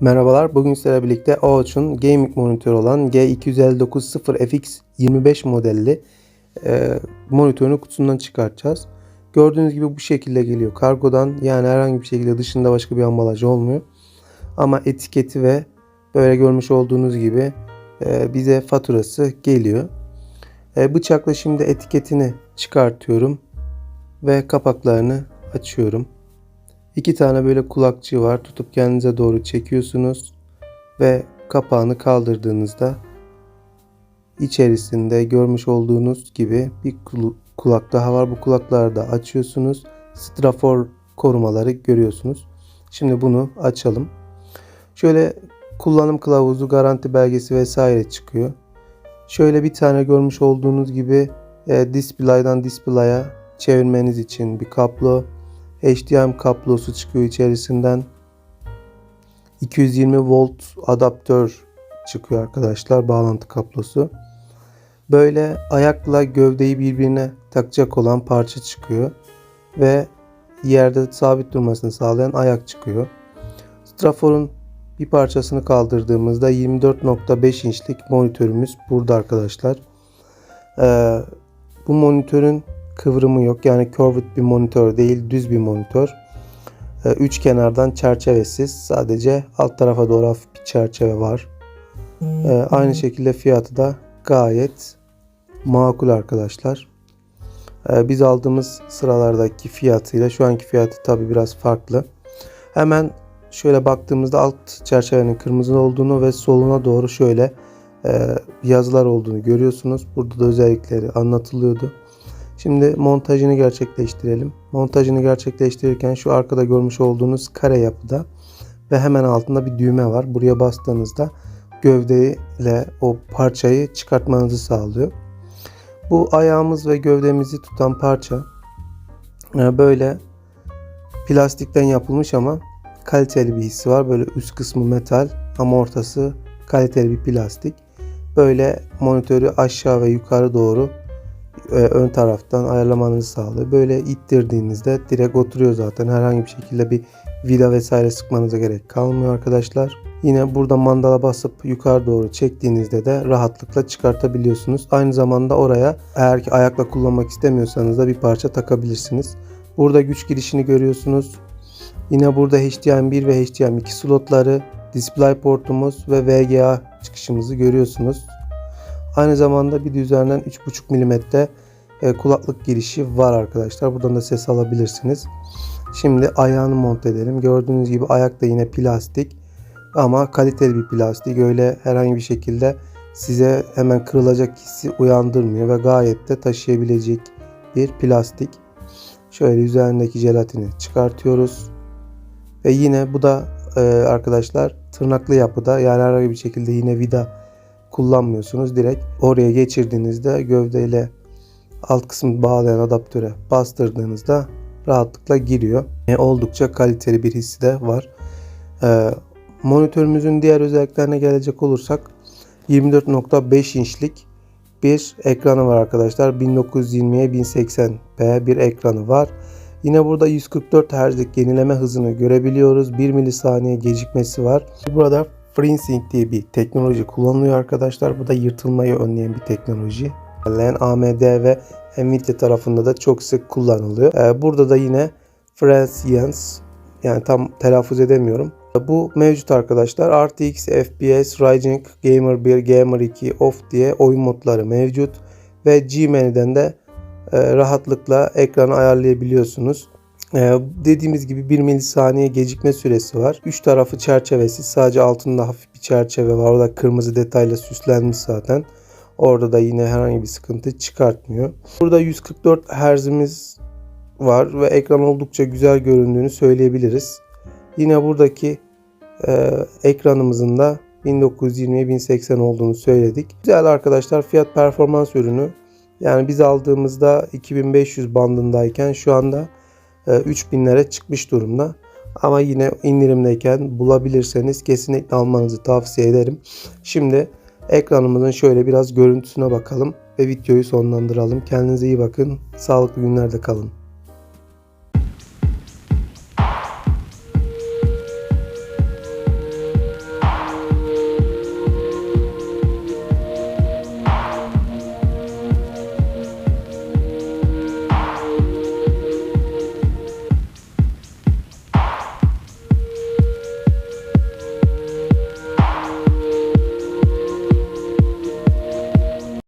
Merhabalar, bugün sizlerle birlikte OUCH'un gaming monitörü olan G259-0FX25 modelli e, monitörünü kutusundan çıkartacağız. Gördüğünüz gibi bu şekilde geliyor kargodan. Yani herhangi bir şekilde dışında başka bir ambalajı olmuyor. Ama etiketi ve böyle görmüş olduğunuz gibi e, bize faturası geliyor. E, bıçakla şimdi etiketini çıkartıyorum ve kapaklarını açıyorum. İki tane böyle kulakçığı var. Tutup kendinize doğru çekiyorsunuz ve kapağını kaldırdığınızda içerisinde görmüş olduğunuz gibi bir kul- kulak daha var. Bu kulakları da açıyorsunuz. Strafor korumaları görüyorsunuz. Şimdi bunu açalım. Şöyle kullanım kılavuzu, garanti belgesi vesaire çıkıyor. Şöyle bir tane görmüş olduğunuz gibi e, display'dan display'a çevirmeniz için bir kablo, HDMI kablosu çıkıyor içerisinden. 220 volt adaptör çıkıyor arkadaşlar bağlantı kablosu. Böyle ayakla gövdeyi birbirine takacak olan parça çıkıyor ve yerde sabit durmasını sağlayan ayak çıkıyor. Strafor'un bir parçasını kaldırdığımızda 24.5 inçlik monitörümüz burada arkadaşlar. Ee, bu monitörün kıvrımı yok. Yani curved bir monitör değil, düz bir monitör. Ee, üç kenardan çerçevesiz. Sadece alt tarafa doğru hafif bir çerçeve var. Ee, aynı şekilde fiyatı da gayet makul arkadaşlar. Ee, biz aldığımız sıralardaki fiyatıyla şu anki fiyatı tabi biraz farklı. Hemen şöyle baktığımızda alt çerçevenin kırmızı olduğunu ve soluna doğru şöyle e, yazılar olduğunu görüyorsunuz. Burada da özellikleri anlatılıyordu. Şimdi montajını gerçekleştirelim. Montajını gerçekleştirirken şu arkada görmüş olduğunuz kare yapıda ve hemen altında bir düğme var. Buraya bastığınızda gövdeyle o parçayı çıkartmanızı sağlıyor. Bu ayağımız ve gövdemizi tutan parça e, böyle plastikten yapılmış ama kaliteli bir hissi var. Böyle üst kısmı metal ama ortası kaliteli bir plastik. Böyle monitörü aşağı ve yukarı doğru e, ön taraftan ayarlamanızı sağlıyor. Böyle ittirdiğinizde direkt oturuyor zaten. Herhangi bir şekilde bir vida vesaire sıkmanıza gerek kalmıyor arkadaşlar. Yine burada mandala basıp yukarı doğru çektiğinizde de rahatlıkla çıkartabiliyorsunuz. Aynı zamanda oraya eğer ki ayakla kullanmak istemiyorsanız da bir parça takabilirsiniz. Burada güç girişini görüyorsunuz. Yine burada HDMI 1 ve HDMI 2 slotları, display portumuz ve VGA çıkışımızı görüyorsunuz. Aynı zamanda bir de üzerinden 3.5 mm e, kulaklık girişi var arkadaşlar. Buradan da ses alabilirsiniz. Şimdi ayağını monte edelim. Gördüğünüz gibi ayak da yine plastik ama kaliteli bir plastik. Öyle herhangi bir şekilde size hemen kırılacak hissi uyandırmıyor ve gayet de taşıyabilecek bir plastik. Şöyle üzerindeki jelatini çıkartıyoruz. Ve yine bu da e, arkadaşlar tırnaklı yapıda yani herhangi bir şekilde yine vida kullanmıyorsunuz. Direkt oraya geçirdiğinizde gövdeyle alt kısmı bağlayan adaptöre bastırdığınızda rahatlıkla giriyor. E, oldukça kaliteli bir hissi de var. E, monitörümüzün diğer özelliklerine gelecek olursak 24.5 inçlik bir ekranı var arkadaşlar. 1920'ye 1080p bir ekranı var. Yine burada 144 Hz'lik yenileme hızını görebiliyoruz. 1 milisaniye gecikmesi var. Burada FreeSync diye bir teknoloji kullanılıyor arkadaşlar. Bu da yırtılmayı önleyen bir teknoloji. AMD ve Nvidia tarafında da çok sık kullanılıyor. Ee, burada da yine FreeSync yani tam telaffuz edemiyorum. Bu mevcut arkadaşlar. RTX, FPS, Ryzen Gamer 1, Gamer 2, Off diye oyun modları mevcut. Ve G-Menü'den de e, rahatlıkla ekranı ayarlayabiliyorsunuz. Ee, dediğimiz gibi 1 milisaniye gecikme süresi var. Üç tarafı çerçevesiz. Sadece altında hafif bir çerçeve var. O da kırmızı detayla süslenmiş zaten. Orada da yine herhangi bir sıkıntı çıkartmıyor. Burada 144 Hz'imiz var ve ekran oldukça güzel göründüğünü söyleyebiliriz. Yine buradaki e, ekranımızın da 1920 1080 olduğunu söyledik. Güzel arkadaşlar fiyat performans ürünü. Yani biz aldığımızda 2500 bandındayken şu anda 3000'lere çıkmış durumda. Ama yine indirimdeyken bulabilirseniz kesinlikle almanızı tavsiye ederim. Şimdi ekranımızın şöyle biraz görüntüsüne bakalım ve videoyu sonlandıralım. Kendinize iyi bakın. Sağlıklı günlerde kalın.